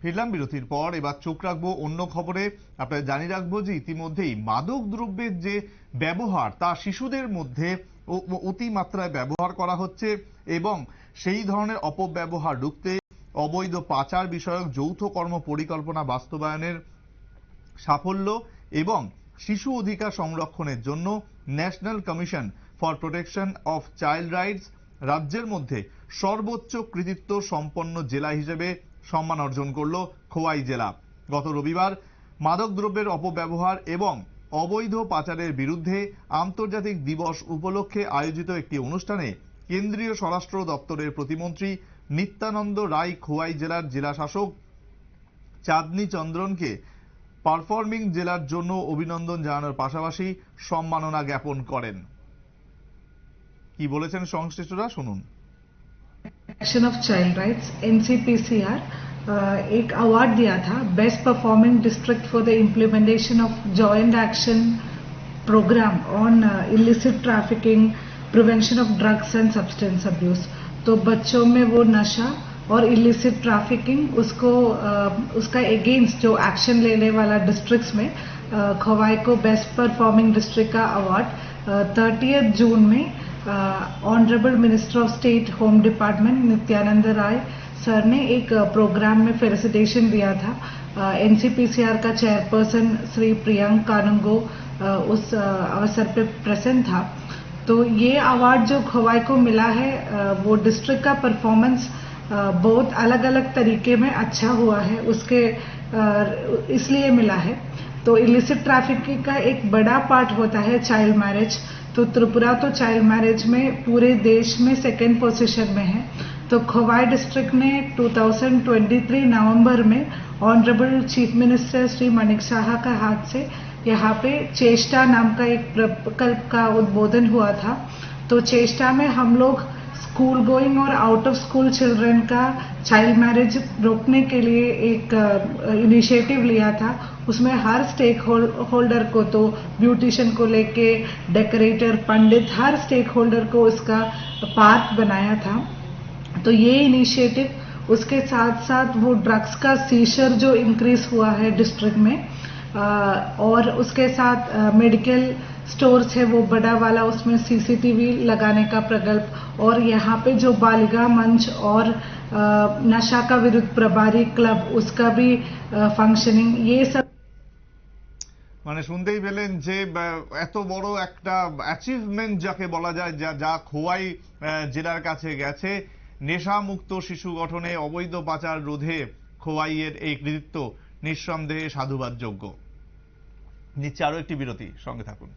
ফিরলাম বিরতির পর, এবার চোখ রাখব অন্য খবরে। আপনাদের জানিয়ে রাখব যে ইতিমধ্যেই মাদক দ্রব্যের যে ব্যবহার, তা শিশুদের মধ্যে অতিমাত্রায় ব্যবহার করা হচ্ছে এবং সেই ধরনের অপব্যবহার রুখতে অবৈধ পাচার বিষয়ক যৌথ কর্ম পরিকল্পনা বাস্তবায়নের সাফল্য এবং শিশু অধিকার সংরক্ষণের জন্য national commission for protection of child rights রাজ্যের মধ্যে সর্বোচ্চ কৃতিত্ব সম্পন্ন জেলা হিসেবে সম্মান অর্জন করল খোয়াই জেলা। গত রবিবার মাদকদ্রব্যের অপব্যবহার এবং অবৈধ পাচারের বিরুদ্ধে আন্তর্জাতিক দিবস উপলক্ষে আয়োজিত একটি অনুষ্ঠানে কেন্দ্রীয় স্বরাষ্ট্র দপ্তরের প্রতিমন্ত্রী নিত্যানন্দ রায় খোয়াই জেলার জেলা শাসক চাঁদনী চন্দ্রনকে পারফর্মিং জেলার জন্য অভিনন্দন জানানোর পাশাপাশি সম্মাননা জ্ঞাপন করেন। কি বলেছেন সংশ্লিষ্টরা শুনুন। Action of child rights NCPCR एक अवार्ड दिया था best performing district for the implementation of joint action program on illicit trafficking prevention of drugs and substance abuse तो बच्चों में वो नशा और इलिसिट ट्रैफिकिंग उसको उसका अगेंस्ट जो एक्शन लेने वाला डिस्ट्रिक्ट्स में खवाई को बेस्ट परफॉर्मिंग डिस्ट्रिक्ट का अवार्ड थर्टी जून में honourable minister of state home department Nityanand Rai sir ने एक प्रोग्राम में फेलिसिटेशन दिया था। एनसीपीसीआर का चेयरपर्सन श्री प्रियंक कानंगो उस अवसर पे प्रेजेंट था। तो ये अवार्ड जो खवाई को मिला है वो डिस्ट्रिक्ट का परफॉर्मेंस बहुत अलग अलग तरीके में अच्छा हुआ है, उसके इसलिए मिला है। तो इलिसिट ट्रैफिकिंग का एक बड़ा पार्ट होता है चाइल्ड मैरिज तो त्रिपुरा तो चाइल्ड मैरिज में पूरे देश में सेकेंड पोजीशन में है। तो खोवाई डिस्ट्रिक्ट ने 2023 नवंबर में honourable chief minister Shri Manik Saha का हाथ से यहाँ पे चेष्टा नाम का एक प्रकल्प का उद्बोधन हुआ था। तो चेष्टा में हम लोग स्कूल गोइंग और आउट ऑफ़ स्कूल चिल्ड्रन का चाइल्ड मैरिज रोकने के लिए एक इनिशिएटिव लिया था। उसमें हर स्टेक होल्डर को तो ब्यूटिशियन को लेके डेकोरेटर पंडित हर स्टेक होल्डर को उसका पार्ट बनाया था। तो ये इनिशिएटिव उसके साथ साथ वो ड्रग्स का सीशर जो इंक्रीज हुआ है डिस्ट्रिक्ट में अ, और उसके साथ मेडिकल स्टोर्स है वो बड़ा वाला उसमें सीसीटीवी लगाने का प्रकल्प और यहाँ पे जो बालिका मंच और अ, नशा का विरुद्ध प्रभारी क्लब उसका भी फंक्शनिंग ये सब মানে শুনতেই পেলেন যে বা, এত বড় একটা অ্যাচিভমেন্ট যাকে বলা যায় যা যা খোয়াই আহ, জেলার কাছে গেছে নেশামুক্ত শিশু গঠনে অবৈধ পাচার রোধে খোয়াইয়ের এই কৃতিত্ব নিঃসন্দেহে সাধুবাদযোগ্য। নিচ্ছে আরও একটি বিরতি, সঙ্গে থাকুন।